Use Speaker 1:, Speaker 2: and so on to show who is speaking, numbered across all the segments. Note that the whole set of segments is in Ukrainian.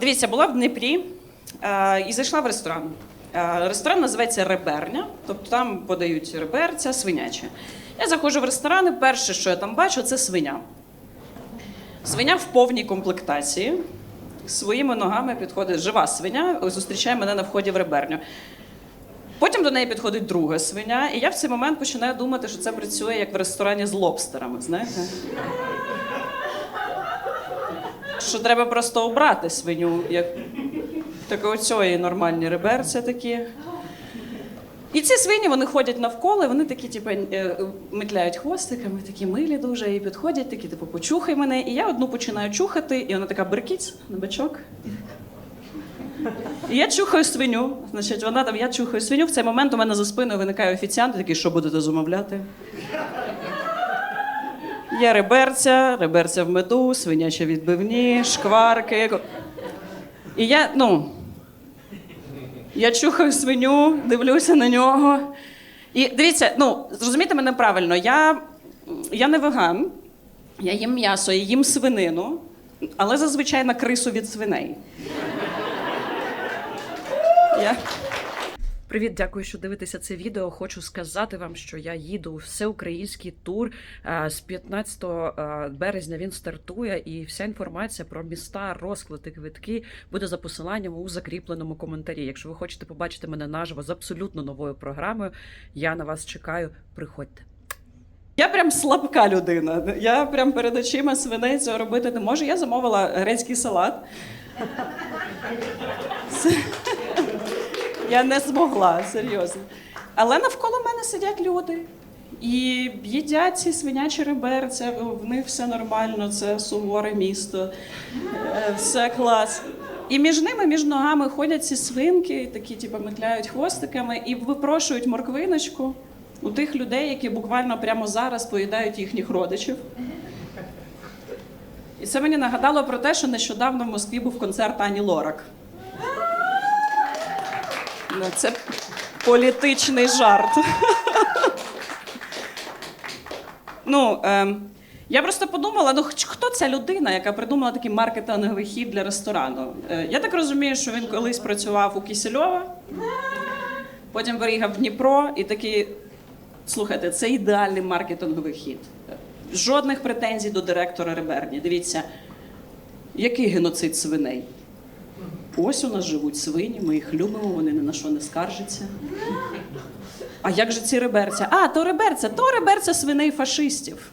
Speaker 1: Дивіться, була в Дніпрі і зайшла в ресторан. Ресторан називається Реберня, тобто там подають реберця, свиняче. Я заходжу в ресторан, і перше, що я там бачу, це свиня. Свиня в повній комплектації. Своїми ногами підходить жива свиня, зустрічає мене на вході в реберню. Потім до неї підходить друга свиня, і я в цей момент починаю думати, що це працює як в ресторані з лобстерами, знаєте? Що треба просто обрати свиню, як так оцьої нормальні реберця такі. І ці свині вони ходять навколо, вони такі, типу, е, метляють хвостиками, такі милі дуже, і підходять, такі, типу, почухай мене. І я одну починаю чухати, і вона така беркіць на бачок. І я чухаю свиню. Значить, вона там, я чухаю свиню. В цей момент у мене за спиною виникає офіціант, такий, що будете замовляти? Є реберця, реберця в меду, свинячі відбивні, шкварки. І я, ну, я чухаю свиню, дивлюся на нього. І дивіться, ну, зрозумійте мене правильно, я, я не веган, я їм м'ясо, я їм свинину, але зазвичай на крису від свиней. Я... Привіт, дякую, що дивитеся це відео. Хочу сказати вам, що я їду у всеукраїнський тур. Е, З 15 е, березня він стартує, і вся інформація про міста, розклади, квитки буде за посиланням у закріпленому коментарі. Якщо ви хочете побачити мене наживо з абсолютно новою програмою, я на вас чекаю. Приходьте. Я прям слабка людина. Я прям перед очима свиней цього робити не можу. Я замовила грецький салат. Я не змогла, серйозно. Але навколо мене сидять люди. І їдять ці свинячі реберця, в них все нормально, це суворе місто, е, все клас. І між ними, між ногами ходять ці свинки, такі, типу, метляють хвостиками і випрошують морквиночку у тих людей, які буквально прямо зараз поїдають їхніх родичів. І це мені нагадало про те, що нещодавно в Москві був концерт Ані Лорак. Ну, Це політичний жарт. ну, ем, я просто подумала: ну хто ця людина, яка придумала такий маркетинговий хід для ресторану? Е, я так розумію, що він колись працював у Кісельова, потім переїхав в Дніпро і такий. Слухайте, це ідеальний маркетинговий хід. Жодних претензій до директора Реберні. Дивіться, який геноцид свиней? Ось у нас живуть свині, ми їх любимо, вони ні на що не скаржаться. А як же ці реберця? А, то реберця, то реберця свиней фашистів.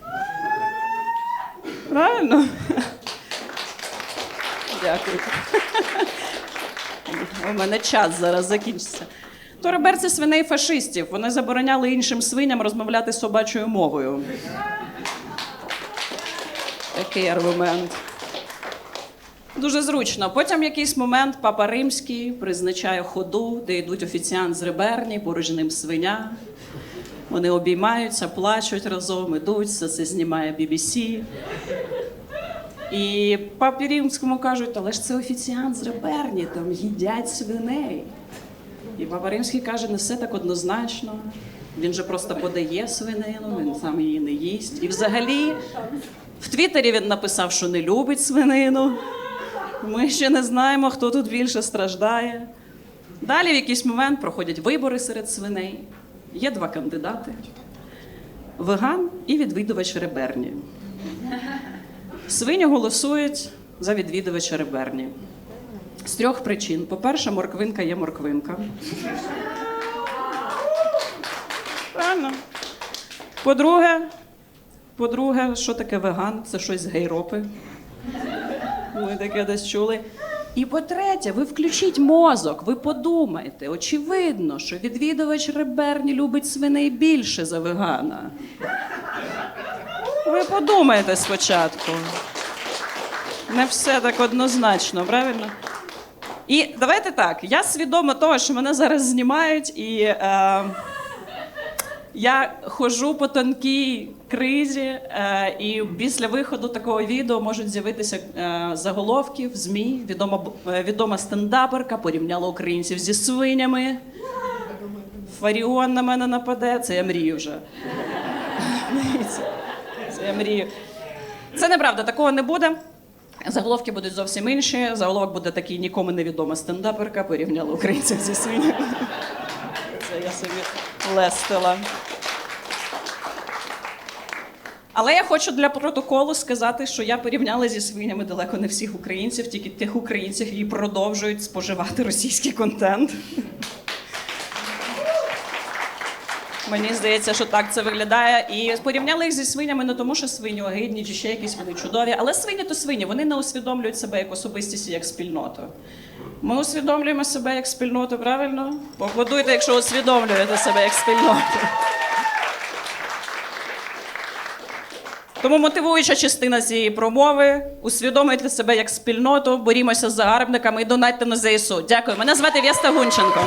Speaker 1: Правильно? Дякую. У мене час зараз закінчиться. То реберці свиней фашистів. Вони забороняли іншим свиням розмовляти собачою мовою. Такий аргумент. Дуже зручно. Потім якийсь момент папа римський призначає ходу, де йдуть офіціант з реберні, поруч ним свиня. Вони обіймаються, плачуть разом, ідуть, все це знімає BBC. І папі римському кажуть, але ж це офіціант з реберні, там їдять свиней. І папа римський каже, не все так однозначно. Він же просто подає свинину, він сам її не їсть. І взагалі в Твіттері він написав, що не любить свинину. Ми ще не знаємо, хто тут більше страждає. Далі в якийсь момент проходять вибори серед свиней. Є два кандидати: веган і відвідувач реберні. Свині голосують за відвідувача реберні. З трьох причин: по-перше, морквинка є морквинка. Правильно. По-друге, по-друге, що таке веган? Це щось з гейропи. Ми таке десь чули. І по-третє, ви включіть мозок, ви подумайте. Очевидно, що відвідувач реберні любить свиней більше за вегана. Ви подумайте спочатку. Не все так однозначно, правильно? І давайте так. Я свідома того, що мене зараз знімають, і е, я ходжу по тонкій кризі, е, і після виходу такого відео можуть з'явитися е, заголовки в ЗМІ. Відома, е, відома стендаперка порівняла українців зі свинями. Фаріон на мене нападе, це я мрію вже. Це я мрію. Це неправда, такого не буде. Заголовки будуть зовсім інші. Заголовок буде такий нікому невідома стендаперка, порівняла українців зі свинями. Це я собі лестила. Але я хочу для протоколу сказати, що я порівняла зі свинями далеко не всіх українців, тільки тих українців, які продовжують споживати російський контент. Мені здається, що так це виглядає. І порівняли їх зі свинями не тому, що свині огидні чи ще якісь вони чудові. Але свині то свині, вони не усвідомлюють себе як особистість як спільноту. Ми усвідомлюємо себе як спільноту, правильно? Поаплодуйте, якщо усвідомлюєте себе як спільноту. Тому мотивуюча частина цієї промови усвідомити себе як спільноту, борімося з загарбниками і донатьте на ЗСУ. Дякую. Мене звати Вєста Гунченко.